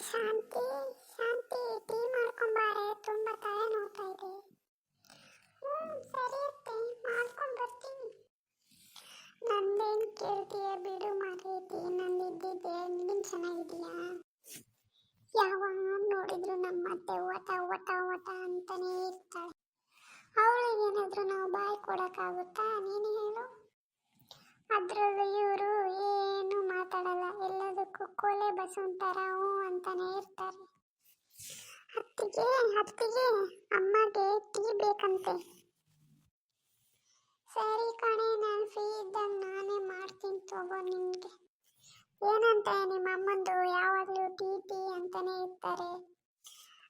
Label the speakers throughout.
Speaker 1: ಶಾಂತಿ ಶಾಂತಿ, tea ಮಾಡ್ಕೊಂಬಾರೆ. ತುಂಬ ತಲೆ ನೋಡ್ತಾ ಇದೆ ಹ್ಞೂ ಸರಿ ಅತ್ತೆ ಮಾಡ್ಕೊಂಡು ಬರ್ತೀನಿ ನಂದೇನ್ ಕೇಳ್ತೀಯ ಬಿಡು ಮಾರೈತಿ ನಂದಿದ್ದಿದ್ದೆ ನೀನು ಚೆನ್ನಾಗಿದೀಯಾ ಯಾವಾಗ ನೋಡಿದ್ರು ನಮ್ಮ ಅತ್ತೆ ಓಟ ಓಟ ಓಟ ಅಂತಾನೇ ಇರ್ತಾಳೆ. ಅವಳಿಗೇನಾದ್ರೂ ನಾವು ಬಾಯಿ ಕೊಡಕ್ಕಾಗುತ್ತಾ, ನೀನು ಹೇಳು. ಅದ್ರಲ್ಲೂ ಇವರು ಎಲ್ಲದಕ್ಕೂ ಕೊಲೆ ಬಸವಂತರ ಹ್ಞೂ ಅಂತಾನೆ ಇರ್ತಾರೆ. ಹತ್ತಿಗೆ ಹತ್ತಿಗೆ ಅಮ್ಮಗೆ ಟೀ ಬೇಕಂತೆ. ಸರಿ ಕಣೆ, ನಾನು ಫ್ರೀ ಇದ್ದಾಗ ನಾನೇ ಮಾಡ್ತೀನಿ ತಗೋ ನಿಮಗೆ ಏನಂತ ನಿಮ್ಮ ಅಮ್ಮಂದು ಯಾವಾಗಲೂ ಟೀ ಟೀ ಅಂತಾನೆ ಇರ್ತಾರೆ.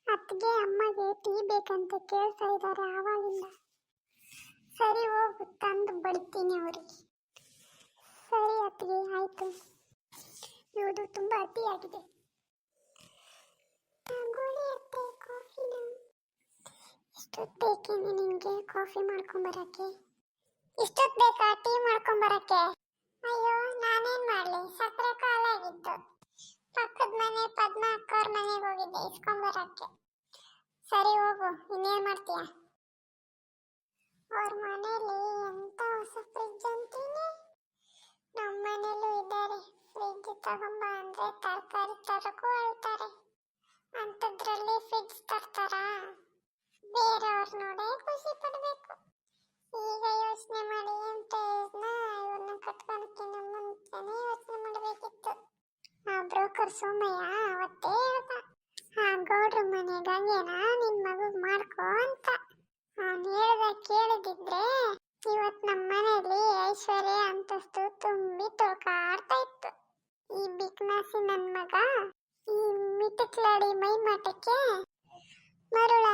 Speaker 1: ಅತ್ತಿಗೆ, ಅಮ್ಮಗೆ ಟೀ ಬೇಕಂತ ಕೇಳ್ತಾ ಇದ್ದಾರೆ, ಆವಾಗಿಂದ ಸರಿ ಹೋಗು ತಂದು ಬಡ್ತೀನಿ ಅವರಿಗೆ ಸರಿ ಅತ್ತಿಗೆ ಆಯ್ತು ಕಾಫಿನ ಇಷ್ಟೊತ್ತು ಬೇಕೇನೆ ನಿಮಗೆ ಕಾಫಿ ಮಾಡ್ಕೊಂಬರಕ್ಕೆ ಇಷ್ಟೊತ್ತು ಬೇಕಾ ಟೀ ಮಾಡ್ಕೊಂಬರಕ್ಕೆ ಅಯ್ಯೋ, ನಾನೇನ್ ಮಾಡ್ಲಿ? ಸಕ್ಕರೆ ಕಾಲಾಗಿತ್ತು ಪಕ್ಕದ ಮನೆ ಪದ್ಮ ಅಕ್ಕವ್ರ ಮನೆಗೆ ಹೋಗಿದ್ದೆ ಇಸ್ಕೊಂಬರಕ್ಕೆ ಸರಿ ಹೋಗು, ಇನ್ನೇನ್ ಮಾಡ್ತೀಯ? ಅವ್ರ ಮನೇಲಿ ಎಂತ ಹೊಸ ಫ್ರಿಡ್ಜ್ ಅಂತೀನಿ ನಮ್ಮ ಮನೇಲೂ ಇದ್ದಾರೆ ಫ್ರಿಡ್ಜ್ ತಗೊಂಬ ಅಂದ್ರೆ ತರಕಾರಿ ತರಕು ಅಳ್ತಾರೆ ಅಂಥದ್ರಲ್ಲಿ ಫ್ರಿಡ್ಜ್ ತರ್ತಾರಾ? ಬೇರೆಯವ್ರ ನೋಡೇ ಖುಷಿ ಪಡ್ಬೇಕು. ಈಗ ಯೋಚನೆ ಮಾಡಿ ಅಂತ ಇವ್ರನ್ನ ಕಟ್ಕೊಳಕ್ಕಿಂತ ಮುಂಚೆನೆ ಯೋಚನೆ ಮಾಡಬೇಕಿತ್ತು. ಆ ಬ್ರೋಕರ್ ಸೋಮಯ್ಯ ಅವತ್ತೇ ಹೇಳ್ದ, ಆ ಗೌಡ್ರ ಮನೆಗೆ ಗಂಗೆನ ನಿನ್ ಮಗಗ್ ಮಾಡ್ಕೋ ಅಂತ. ಅವ್ನು ಹೇಳ್ದ ಕೇಳದಿದ್ರೆ ಇವತ್ ನನ್ನ ಮಗ? ಈ ಮಿಟಕ್ಲಾಡಿ ಮೈ ಮಾಟಕ್ಕೆ ಮರುಳ